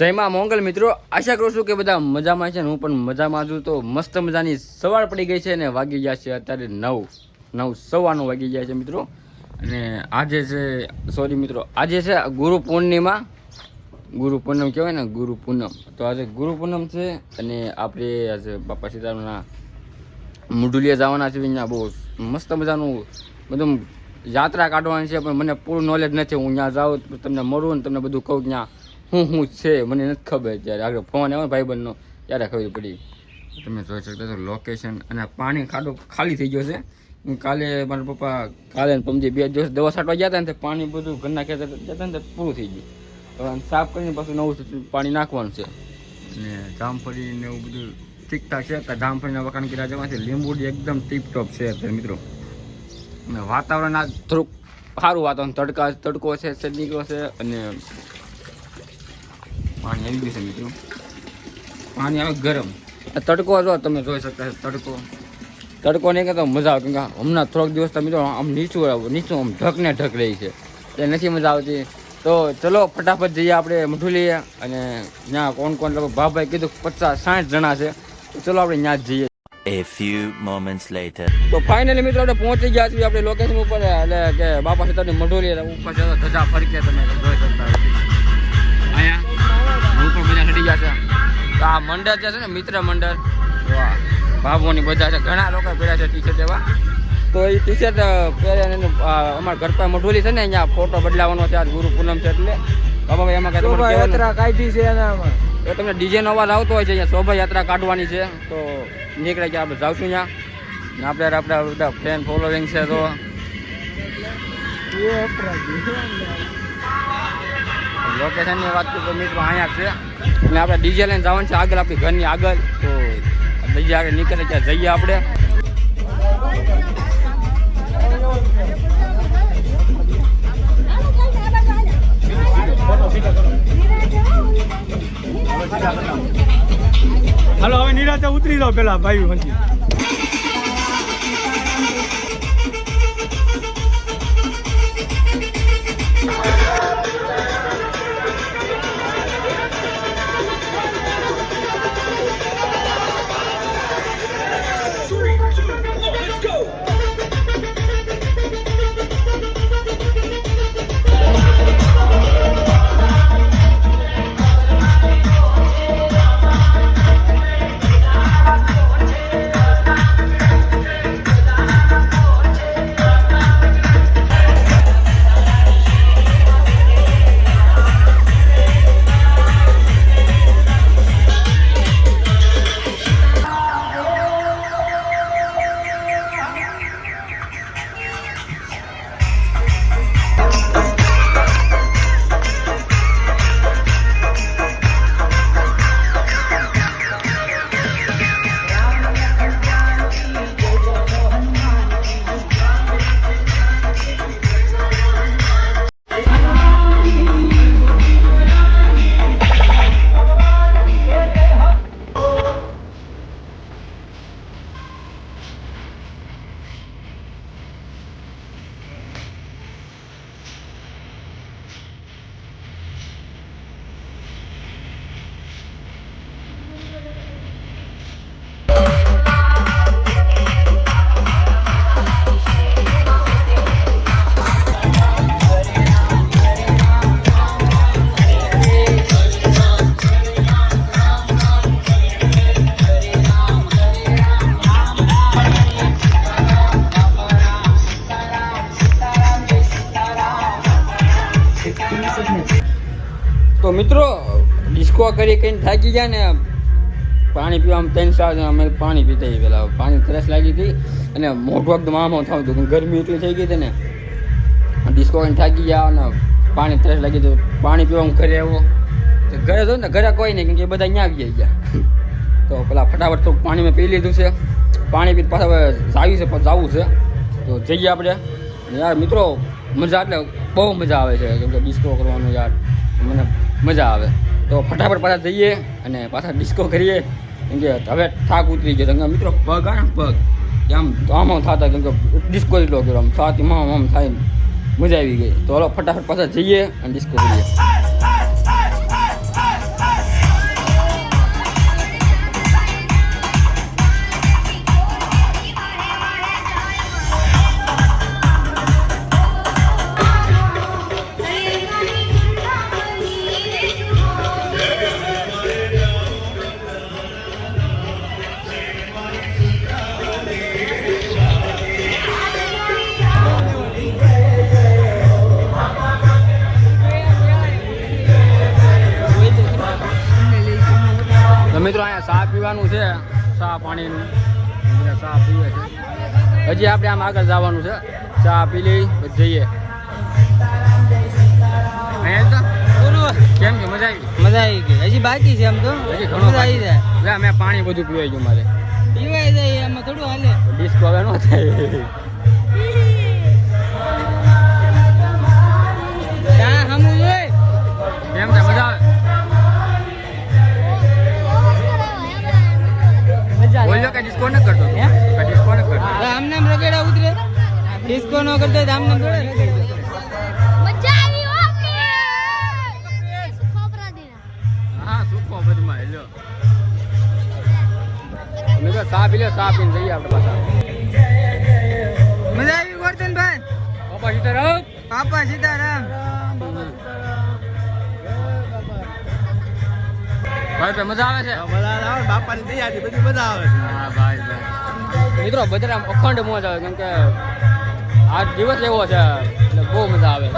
જય માં મોંગલ મિત્રો, આશા કરું છું કે બધા મજામાં છે હું પણ મજામાં છું. તો મસ્ત મજાની સવાર પડી ગઈ છે ને વાગી ગયા છે અત્યારે નવ નવ સવાનું વાગી ગયા છે મિત્રો. અને આજે છે સોરી મિત્રો, આજે છે ગુરુ પૂર્ણિમા. ગુરુ પૂનમ કહેવાય ને, ગુરુ પૂનમ. તો આજે ગુરુ પૂનમ છે અને આપણે આજે બાપા સીતારામના મુઢુલિયા જવાના છે. અહીંયા બહુ મસ્ત મજાનું બધું યાત્રા કાઢવાની છે, પણ મને પૂરું નોલેજ નથી. હું ત્યાં જાઉં, તમને મળું ને તમને બધું કહું ત્યાં. હું હું છે, મને નથી ખબર ત્યારે આગળ ફોન આવ્યો ભાઈબંધનો, ત્યારે ખબર પડી. તમે જોઈ શકતા છો લોકેશન અને પાણી ખાડો ખાલી થઈ ગયો છે. હું કાલે મારા પપ્પા કાલે પમજી બે દિવસ દવા છાંટવા ગયા હતા ને પાણી બધું ઘરના ખેતર જતા ને પૂરું થઈ ગયું. હવે સાફ કરીને પાછું નવું પાણી નાખવાનું છે. અને જામફળી ને એવું બધું ઠીકઠાક છે. જામફળીના વખાણ કર્યા જવાથી લીંબુડી એકદમ ટીપટોપ છે અત્યારે મિત્રો. અને વાતાવરણ આ થોડુંક સારું વાતાવરણ. તડકા, તડકો છે સેજ નીકળ્યો છે. અને પાણી આવી ગયું છે મિત્રો. પાણી આવે ગરમ. આ તડકો જો તમે જોઈ શકતા છો તડકો. તડકો નહીં કે મજા આવે. કેમ કે હમણાં થોડાક દિવસ તમે મિત્રો આમ નીચું નીચું આમ ઢકને ઢક રહી છે. એટલે નથી મજા આવતી. તો ચલો ફટાફટ જઈએ આપણે મઠુલીએ અને ત્યાં કોણ કોણ લોકો ભાભાઈ કીધું પચાસ સાઠ જણા છે. તો ચલો આપણે ત્યાં જ જઈએ. A few moments later. તો ફાઇનલી મિત્રો આપણે પહોંચી ગયા છીએ આપણે લોકેશન ઉપર. એટલે કે બાપા સીતાની મઢોલી ઉપર ધજા ફરકે તમે જોઈ શકતા અહીંયા ઉપર બધા ચડી ગયા છે. તો આ મંડળ જે છે ને મિત્ર મંડળ વાહ ભાભોની બધા છે. ઘણા લોકો પહેર્યા છે ટી શર્ટ એવા. તો એ ટી શર્ટ અમારા ઘર પાસે મઢોલી છે ને અહીંયા ફોટો બદલાવાનો છે આજ ગુરુ પૂનમ છે એટલે. બાબા એમાં કાંઈ યાત્રા કાઢી છે તો તમને ડીજે નો અવાજ આવતો હોય છે અહીંયા શોભાયાત્રા કાઢવાની છે. તો નીકળે કે આપણે જાવશું ત્યાં ને આપણે આપણે બધા ફેન ફોલોવિંગ છે તો. લોકેશનની વાત કરું તો મિત્રો અહીંયા છે. અને આપણે ડીજે લઈને જવાનું છે આગળ, આપણી ઘરની આગળ. તો ડીજે આગળ નીકળે ત્યાં જઈએ આપણે. હાલો, હવે નિરાતે ઉતરી જાઓ પેલા ભાઈ હંજી કઈ થાકી ગયા ને પાણી પીવામાં ત્રણ ચાર અમે પાણી પીતા પેલા. પાણી તરસ લાગી હતી અને મોટો એકદમ આમો થતું હતું ગરમી એટલી થઈ ગઈ હતી ને. ડિસ્કો થાકી ગયા અને પાણી તરસ લાગી હતું. પાણી પીવામાં ઘરે આવ્યો. તો ઘરે તો ને ઘરે કોઈ નહીં, કેમ કે બધા અહીંયા આવી ગયા તો પેલા ફટાફટ થોડુંક પાણી મેં પી લીધું છે. પાણી પી પાછા હવે જાવી છે જવું છે. તો જઈએ આપણે. યાર મિત્રો, મજા, એટલે બહુ મજા આવે છે. કેમ કે ડિસ્કો કરવાનું યાર, મને મજા આવે. તો ફટાફટ પાછા જઈએ અને પાછા ડિસ્કો કરીએ. કેમ કે હવે થાક ઉતરી ગયો. કેમ મિત્રો પગ આ પગ. આમ આમ આમ થતા કેમ કે ડિસ્કો એટલો કર્યો. આમ છાતી આમ આમ થાય મજા આવી ગઈ. તો હલો ફટાફટ પાછા જઈએ અને ડિસ્કો કરીએ. મિત્રો અહીંયા ચા પીવાનું છે. ચા પાણીનું. ચા પીવે છે. હજી આપણે આમ આગળ જવાનું છે. ચા પી લઈ જઈએ. કેમ કે મજા આવી મજા આવી ગઈ. હજી બાકી છે આમ તો. હજી ઘણું મજા આવી જાય. મેં પાણી બધું પીવાઈ ગયું મારે. પીવાય જાય એમાં થોડું હાલે. ડિસ્કો હવે ન થાય. ડિસ્કો ન કરતો હે? ડિસ્કો ન કરતો આમ નામ રગેડા ઉતરે. ડિસ્કો નો કરતો આમ નામ રગડે મજા આવી હો સુખો બધમાં હેલો. મેં તો સાપ લે પીને જઈએ આપણે પાછા. મજા આવી વર્તન ભાઈ બાપા સીતારામ. પાપા સીતારામ. ભાઈ મજા આવે છે? મજા આવે. બાપાની તૈયારી બધી મજા આવે હા ભાઈ ભાઈ. મિત્રો બધા આમ અખંડ મોજ આવે કેમ કે આ દિવસ એવો છે એટલે બહુ મજા આવે.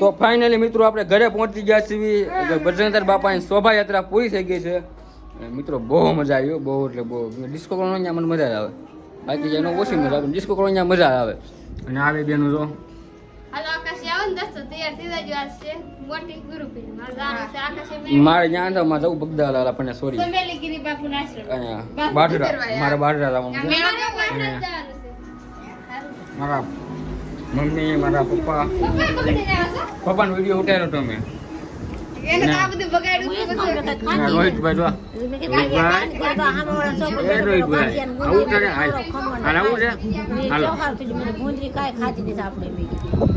તો ફાઇનલી મિત્રો આપણે ઘરે પહોંચી ગયા છીએ. બજરંગર બાપાની શોભાયાત્રા પૂરી થઈ ગઈ છે. મિત્રો બહુ મજા આવી બહુ એટલે બહુ. ડિસ્કો કરવાનો અહીંયા મને મજા આવે. બાકી એનો ઓછી મજા આવે ડિસ્કો કરવાનો અહીંયા મજા આવે. અને આવે બેનું જો. મારે મારે ત્યાં તો માં જવું બગદાલ આપણને સોરી. બાટરા મારે બાટરા જવાનું મારા મમ્મી મારા પપ્પા. પપ્પાનો વીડિયો ઉતાર્યો તો મેં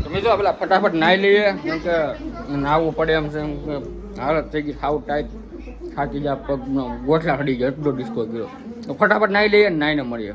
તમે જો પેલા ફટાફટ નાહી લઈએ કેમ કે નાહવું પડે એમ છે હાલત થઈ ગઈ સાવ ટાઈટ થાકી જાય પગનો ગોઠલા ફડી ગયો એટલો ડિસ્કો કર્યો. તો ફટાફટ નાહી લઈએ ને નાહીને મળીએ.